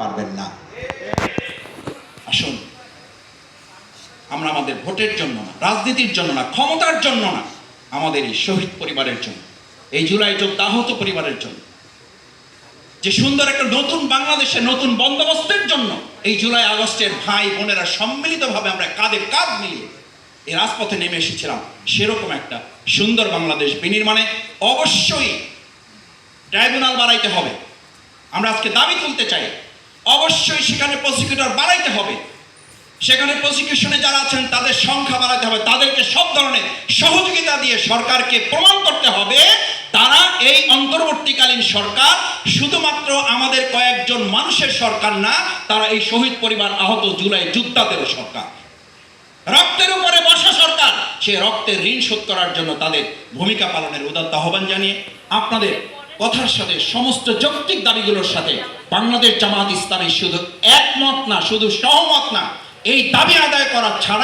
পারবেন না। আসুন। আমরা আমাদের ভোটের জন্য না, রাজনীতির জন্য না, ক্ষমতার জন্য না, আমাদের এই শহীদ পরিবারের জন্য, এই জুলাই যোদ্ধা আহত পরিবারের জন্য, যে সুন্দর একটা নতুন বাংলাদেশের নতুন বন্দোবস্তের জন্য এই জুলাই আগস্টের ভাই বোনেরা সম্মিলিতভাবে আমরা কাঁধে কাঁধ মিলিয়ে এই রাজপথে নেমে এসেছিলাম, সেরকম একটা সুন্দর বাংলাদেশ বিনির্মাণে অবশ্যই ট্রাইব্যুনাল বাড়াইতে হবে। আমরা আজকে দাবি তুলতে চাই অবশ্যই সেখানে প্রসিকিউটর বাড়াইতে হবে। সেখানে প্রসিকিউশনে যারা আছেন, তাদের সংখ্যা বাড়াতে হবে। তাদেরকে সব ধরনের সহযোগিতা দিয়ে সরকারকে প্রমাণ করতে হবে। তারা এই অন্তর্বর্তীকালীন সরকার, শুধুমাত্র আমাদের কয়েকজন মানুষের সরকার না, তারা এই শহীদ পরিবার আহত জুলাই যোদ্ধাদেরও সরকার। রক্তের উপরে বসা সরকার, সে রক্তের ঋণ শোধ করার জন্য তাদের ভূমিকা পালনের উদাত্ত আহ্বান জানিয়ে আপনাদের কথার সাথে সমস্ত যৌক্তিক দাবিগুলোর সাথে বাংলাদেশ জামাত ইসলামী শুধু একমত না, শুধু সহমত না, এই দাবি আদায় করা ছাড়া